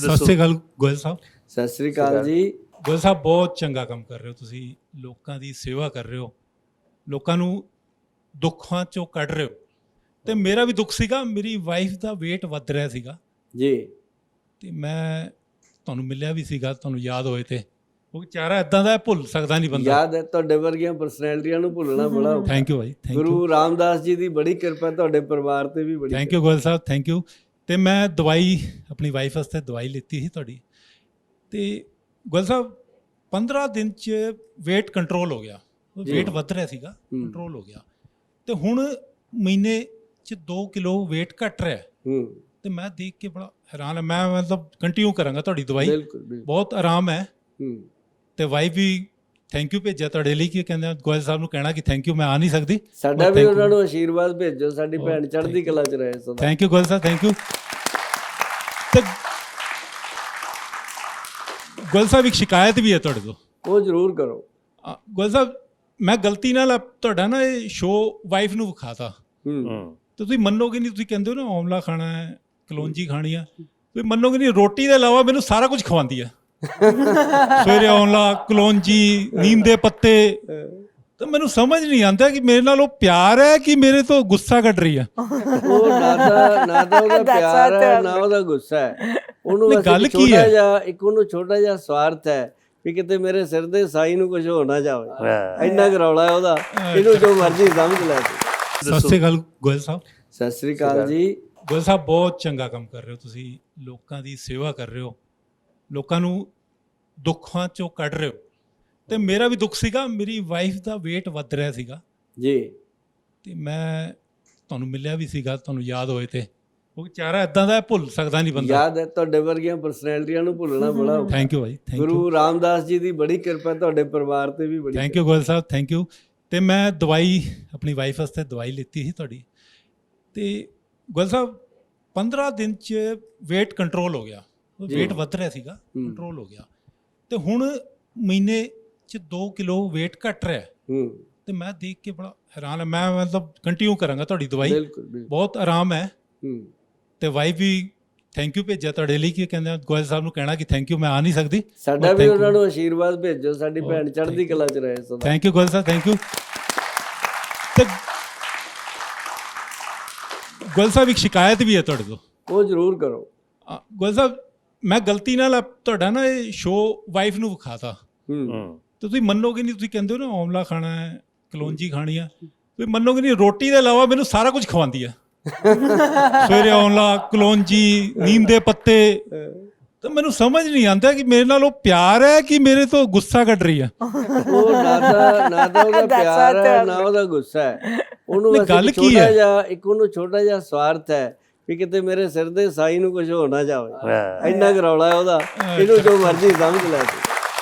ਸਤਿ ਸ਼੍ਰੀ ਅਕਾਲ ਗੋਇਲ ਸਾਹਿਬ। ਸਤਿ ਸ੍ਰੀ ਅਕਾਲ ਜੀ। ਗੋਇਲ ਸਾਹਿਬ ਬਹੁਤ ਚੰਗਾ ਕੰਮ ਕਰ ਰਹੇ ਹੋ ਤੁਸੀਂ। ਲੋਕਾਂ ਦੀ ਸੇਵਾ ਕਰ ਰਹੇ ਹੋ। ਲੋਕਾਂ ਨੂੰ ਦੁੱਖਾਂ ਚੋਂ ਕੱਢ ਰਹੇ ਹੋ। ਤੇ ਮੇਰਾ ਵੀ ਦੁੱਖ ਸੀਗਾ ਮੇਰੀ ਵਾਈਫ ਦਾ weight ਵੱਧ ਰਿਹਾ ਸੀਗਾ। ਜੀ। ਤੇ ਮੈਂ ਤੁਹਾਨੂੰ ਮਿਲਿਆ ਵੀ ਸੀਗਾ ਤੁਹਾਨੂੰ ਯਾਦ ਹੋਏ ਤੇ। ਉਹ ਵਿਚਾਰਾ ਇਦਾਂ ਦਾ ਭੁੱਲ ਸਕਦਾ ਨਹੀਂ ਬੰਦਾ। ਯਾਦ ਹੈ ਤੁਹਾਡੇ ਵਰਗੀਆਂ ਪਰਸਨੈਲਿਟੀਆਂ ਨੂੰ ਭੁੱਲਣਾ ਬੜਾ ਔਖਾ। ਥੈਂਕ ਯੂ ਭਾਈ ਥੈਂਕ ਯੂ ਗੁਰੂ ਰਾਮਦਾਸ ਜੀ ਦੀ ਬੜੀ ਕਿਰਪਾ ਤੁਹਾਡੇ ਪਰਿਵਾਰ ਤੇ ਵੀ ਬੜੀ thank you Goyal Sahib thank you ਤੇ ਮੈਂ ਦਵਾਈ ਆਪਣੀ ਵਾਈਫ ਵਾਸਤੇ ਦਵਾਈ ਲਿੱਤੀ ਸੀ ਤੁਹਾਡੀ। ਤੇ ਗੋਇਲ ਸਾਹਿਬ 15 ਦਿਨ ਚ weight ਕੰਟਰੋਲ ਹੋ ਗਿਆ। weight ਵੱਧ ਰਿਹਾ ਸੀਗਾ। ਕੰਟਰੋਲ ਹੋ ਗਿਆ। ਤੇ ਹੁਣ ਮਹੀਨੇ ਚ 2 ਕਿਲੋ weight ਘਟ ਰਿਹਾ। ਹੈ। ਤੇ ਮੈਂ ਦੇਖ ਕੇ ਬੜਾ ਹੈਰਾਨ ਹਾਂ। ਮੈਂ ਮਤਲਬ ਕੰਟੀਨਿਊ ਕਰਾਂਗਾ ਤੁਹਾਡੀ ਦਵਾਈ। ਬਹੁਤ ਆਰਾਮ ਹੈ। ਹੂੰ। ਤੇ ਵਾਈਫ ਵੀ ਥੈਂਕ ਯੂ ਭੇਜਿਆ ਤੁਹਾਡੇ ਲਈ ਕਿ ਕਹਿੰਦੇ ਆ, ਗੋਇਲ ਸਾਹਿਬ ਨੂੰ ਕਹਿਣਾ ਕਿ ਥੈਂਕ ਯੂ ਮੈਂ ਆ ਨਹੀਂ ਸਕਦੀ। ਸਾਡਾ ਵੀ ਉਹਨਾਂ. ਨੂੰ ਆਸ਼ੀਰਵਾਦ ਭੇਜੋ ਸਾਡੀ Oh, ਭੈਣ ਚੜ੍ਹਦੀ. ਕਲਾ ਚ ਰਹੇ ਸਦਾ। Thank you Goyal Sahib thank you Goyal Sahib ਇੱਕ ਸ਼ਿਕਾਇਤ ਵੀ ਹੈ ਤੁਹਾਡੇ ਤੋਂ। ਉਹ ਜ਼ਰੂਰ ਕਰੋ। ਗੋਇਲ ਸਾਹਿਬ ਮੈਂ ਗਲਤੀ ਨਾਲ ਤੁਹਾਡਾ ਨਾ ਇਹ ਸ਼ੋ ਵਾਈਫ ਨੂੰ ਵਿਖਾਤਾ। ਹੂੰ। ਤੇ ਤੁਸੀਂ ਮੰਨੋਗੇ ਨਹੀਂ ਤੁਸੀਂ ਕਹਿੰਦੇ ਹੋ ਨਾ ਆਮਲਾ ਖਾਣਾ ਹੈ ਕਲੌਂਜੀ ਖਾਣੀ ਆ। ਤੁਸੀਂ ਮੰਨੋਗੇ ਨਹੀਂ ਰੋਟੀ ਦੇ ਇਲਾਵਾ ਮੈਨੂੰ ਸਾਰਾ ਕੁਝ ਖਵਾਉਂਦੀ ਆ। ਸਵੇਰੇ ਆਮਲਾ ਕਲੌਂਜੀ ਨੀਮ ਦੇ ਪੱਤੇ। ਤਾਂ ਮੈਨੂੰ ਸਮਝ ਨਹੀਂ ਆਉਂਦਾ ਕਿ ਮੇਰੇ ਨਾਲ ਉਹ ਪਿਆਰ ਹੈ ਕਿ ਮੇਰੇ ਤੋਂ ਗੁੱਸਾ ਕੱਢ ਰਹੀ ਆ। ਉਹ ਨਾ ਤਾਂ ਨਾ ਤਾਂ ਉਹਦਾ That's ਪਿਆਰ what ਹੈ I'm- ਨਾ ਉਹਦਾ ਗੁੱਸਾ ਹੈ। ਉਹਨੂੰ ਨਹੀਂ, ਬਸ ਗੱਲ ਇੱਕ ਕੀ ਛੋਟਾ ਹੈ? ਜਿਹਾ ਇੱਕ ਉਹਨੂੰ ਛੋਟਾ ਜਿਹਾ ਸਵਾਰਥ ਹੈ ਕਿ ਕਿਤੇ ਮੇਰੇ ਸਿਰ ਦੇ ਸਾਈ ਨੂੰ ਕੁਝ ਹੋ ਨਾ ਜਾਵੇ। ਇੰਨਾ ਕੁ ਰੌਲਾ ਹੈ ਉਹਦਾ। ਇਹਨੂੰ ਜੋ ਮਰਜ਼ੀ ਸਮਝ ਲੈ। ਸਤਿ ਸ਼੍ਰੀ ਅਕਾਲ ਗੋਇਲ ਸਾਹਿਬ। ਸਤਿ ਸ੍ਰੀ ਅਕਾਲ ਜੀ। ਗੋਇਲ ਸਾਹਿਬ ਬਹੁਤ ਚੰਗਾ ਕੰਮ ਕਰ ਰਹੇ ਹੋ ਤੁਸੀਂ। ਲੋਕਾਂ ਦੀ ਸੇਵਾ ਕਰ ਰਹੇ ਹੋ। ਲੋਕਾਂ ਨੂੰ ਦੁੱਖਾਂ ਚੋਂ ਕੱਢ ਰਹੇ ਹੋ। ਤੇ ਮੇਰਾ ਵੀ ਦੁੱਖ ਸੀਗਾ ਮੇਰੀ ਵਾਈਫ ਦਾ weight ਵੱਧ ਰਿਹਾ ਸੀਗਾ। ਜੀ। ਤੇ ਮੈਂ ਤੁਹਾਨੂੰ ਮਿਲਿਆ ਵੀ ਸੀਗਾ ਤੁਹਾਨੂੰ ਯਾਦ ਹੋਏ ਤੇ। ਉਹ ਵਿਚਾਰਾ ਇਦਾਂ ਦਾ ਭੁੱਲ ਸਕਦਾ ਨਹੀਂ ਬੰਦਾ। ਯਾਦ ਹੈ ਤੁਹਾਡੇ ਵਰਗੀਆਂ ਪਰਸਨੈਲਿਟੀਆਂ ਨੂੰ ਭੁੱਲਣਾ ਬੜਾ। ਥੈਂਕ ਯੂ ਭਾਈ ਥੈਂਕ ਯੂ ਗੁਰੂ ਰਾਮਦਾਸ ਜੀ ਦੀ ਬੜੀ ਕਿਰਪਾ ਤੁਹਾਡੇ ਪਰਿਵਾਰ ਤੇ ਵੀ ਬੜੀ thank you Goyal Sahib thank you ਤੇ ਮੈਂ ਦਵਾਈ ਆਪਣੀ ਵਾਈਫ ਵਾਸਤੇ ਦਵਾਈ ਲਿੱਤੀ ਸੀ ਤੁਹਾਡੀ। ਤੇ ਗੋਇਲ ਸਾਹਿਬ 15 ਦਿਨ ਚ weight ਕੰਟਰੋਲ ਹੋ ਗਿਆ। Weight ਵੱਧ ਰਿਹਾ ਸੀਗਾ। ਕੰਟਰੋਲ ਹੋ ਗਿਆ। ਤੇ ਹੁਣ ਮਹੀਨੇ ਚ 2 ਕਿਲੋ weight ਘਟ ਰਿਹਾ। ਹੈ। ਤੇ ਮੈਂ ਦੇਖ ਕੇ ਬੜਾ ਹੈਰਾਨ ਹਾਂ ਮੈਂ ਮਤਲਬ ਕੰਟੀਨਿਊ ਕਰਾਂਗਾ ਤੁਹਾਡੀ ਦਵਾਈ। ਬਹੁਤ ਆਰਾਮ ਹੈ। ਹੂੰ। ਤੇ ਵਾਈਫ ਵੀ ਥੈਂਕ ਯੂ ਭੇਜਿਆ ਤੁਹਾਡੇ ਲਈ ਕਿ ਕਹਿੰਦੇ ਆ, ਗੋਇਲ ਸਾਹਿਬ ਨੂੰ ਕਹਿਣਾ ਕਿ ਥੈਂਕ ਯੂ ਮੈਂ ਆ ਨਹੀਂ ਸਕਦੀ। ਸਾਡਾ ਵੀ ਉਹਨਾਂ. ਨੂੰ ਆਸ਼ੀਰਵਾਦ ਭੇਜੋ ਸਾਡੀ ਭੈਣ ਚੜ੍ਹਦੀ. ਕਲਾ ਚ ਰਹੇ ਸਦਾ। Thank you Goyal Sahib thank you ਤੇ ਗੋਇਲ ਸਾਹਿਬ ਇੱਕ ਸ਼ਿਕਾਇਤ ਵੀ ਹੈ ਤੁਹਾਡੇ ਤੋਂ। ਉਹ ਜ਼ਰੂਰ ਕਰੋ। ਗੋਇਲ ਸਾਹਿਬ ਮੈਂ ਗਲਤੀ ਨਾਲ ਆਪ- ਤੁਹਾਡਾ ਨਾ ਇਹ ਸ਼ੋ ਵਾਈਫ ਨੂੰ ਵਿਖਾਤਾ। ਹੂੰ। ਤੇ ਤੁਸੀਂ ਮੰਨੋਗੇ ਨਹੀਂ ਤੁਸੀਂ ਕਹਿੰਦੇ ਹੋ ਨਾ ਆਮਲਾ ਖਾਣਾ ਹੈ ਕਲੌਂਜੀ ਖਾਣੀ ਆ। ਤੁਸੀਂ ਮੰਨੋਗੇ ਨਹੀਂ ਰੋਟੀ ਦੇ ਇਲਾਵਾ ਮੈਨੂੰ ਸਾਰਾ ਕੁਝ ਖਵਾਉਂਦੀ ਆ। ਸਵੇਰੇ ਆਮਲਾ ਕਲੌਂਜੀ ਨੀਮ ਦੇ ਪੱਤੇ। ਤਾਂ ਮੈਨੂੰ ਸਮਝ ਨਹੀਂ ਆਉਂਦਾ ਕਿ ਮੇਰੇ ਨਾਲ ਉਹ ਪਿਆਰ ਹੈ ਕਿ ਮੇਰੇ ਤੋਂ ਗੁੱਸਾ ਕੱਢ ਰਹੀ ਆ। ਉਹ ਨਾ ਤਾਂ ਨਾ ਤਾਂ ਉਹਦਾ That's ਪਿਆਰ what ਹੈ ਨਾ ਉਹਦਾ ਗੁੱਸਾ ਹੈ। ਉਹਨੂੰ ਨਹੀਂ, ਗੱਲ ਕੀ ਛੋਟਾ ਹੈ? ਜਿਹਾ ਇੱਕ ਉਹਨੂੰ ਛੋਟਾ ਜਿਹਾ ਸਵਾਰਥ ਹੈ ਕਿ ਕਿਤੇ ਮੇਰੇ ਸਿਰ ਦੇ ਸਾਈ ਨੂੰ ਕੁਝ ਹੋ ਨਾ ਜਾਵੇ। ਇੰਨਾ ਕੁ ਰੌਲਾ ਹੈ ਉਹਦਾ। ਇਹਨੂੰ ਜੋ ਮਰਜ਼ੀ ਸਮਝ ਲੈ ਤੂੰ।